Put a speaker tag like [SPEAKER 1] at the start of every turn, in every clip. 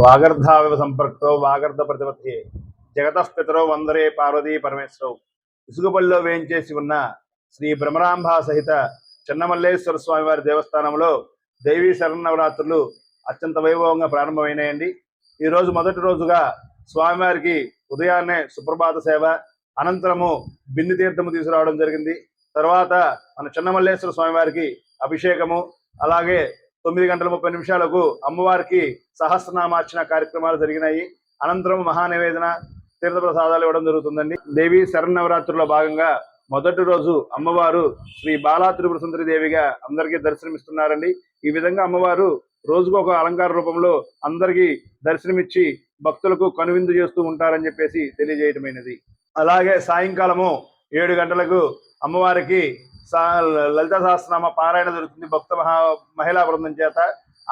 [SPEAKER 1] వాగర్ధావివ సంపర్కతో వాగర్ధ ప్రతిపత్తి. జగతఃపితరో వందరే పార్వతీ పరమేశ్వరవు ఇసుగుపల్లిలో వేయించేసి ఉన్న శ్రీ భ్రమరాంబ సహిత చెన్నమల్లేశ్వర స్వామి వారి దేవస్థానంలో దేవీ శరణవరాత్రులు అత్యంత వైభవంగా ప్రారంభమైనాయండి. ఈరోజు మొదటి రోజుగా స్వామివారికి ఉదయాన్నే సుప్రభాత సేవ అనంతరము బిందు తీర్థము తీసుకురావడం జరిగింది. తర్వాత మన చెన్నమల్లేశ్వర స్వామివారికి అభిషేకము అలాగే తొమ్మిది గంటల ముప్పై నిమిషాలకు అమ్మవారికి సహస్రనామార్చన కార్యక్రమాలు జరిగినాయి. అనంతరం మహానివేదన తీర్థప్రసాదాలు ఇవ్వడం జరుగుతుందండి. దేవి శరణవరాత్రుల్లో భాగంగా మొదటి రోజు అమ్మవారు శ్రీ బాలా త్రిపుర సుందరి దేవిగా అందరికీ దర్శనమిస్తున్నారండి. ఈ విధంగా అమ్మవారు రోజుకు ఒక అలంకార రూపంలో అందరికీ దర్శనమిచ్చి భక్తులకు కనువిందు చేస్తూ ఉంటారని చెప్పేసి తెలియజేయటమైనది. అలాగే సాయంకాలము ఏడు గంటలకు అమ్మవారికి లలిత సహస్రనామ పారాయణ జరుగుతుంది. భక్త మహా మహిళా బృందం చేత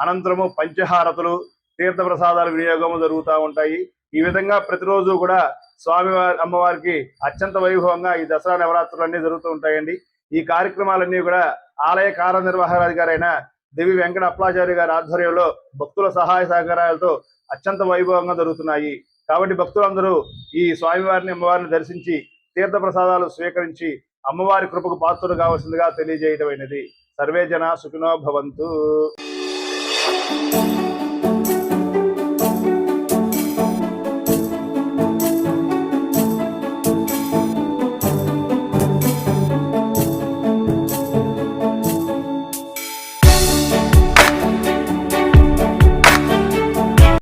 [SPEAKER 1] అనంతరము పంచహారతులు తీర్థప్రసాదాల వినియోగము జరుగుతూ ఉంటాయి. ఈ విధంగా ప్రతిరోజు కూడా స్వామివారి అమ్మవారికి అత్యంత వైభవంగా ఈ దసరా నవరాత్రులు అన్నీ జరుగుతూ ఉంటాయండి. ఈ కార్యక్రమాలన్నీ కూడా ఆలయ కార్యనిర్వహణాధికారైన దేవి వెంకట అప్లాచార్య గారి ఆధ్వర్యంలో భక్తుల సహాయ సహకారాలతో అత్యంత వైభవంగా జరుగుతున్నాయి. కాబట్టి భక్తులందరూ ఈ స్వామివారిని అమ్మవారిని దర్శించి తీర్థ ప్రసాదాలు స్వీకరించి అమ్మవారి కృపకు పాత్రుడు కావాల్సిందిగా తెలియజేయటమైనది. సర్వే జన సుఖినో భవంతు.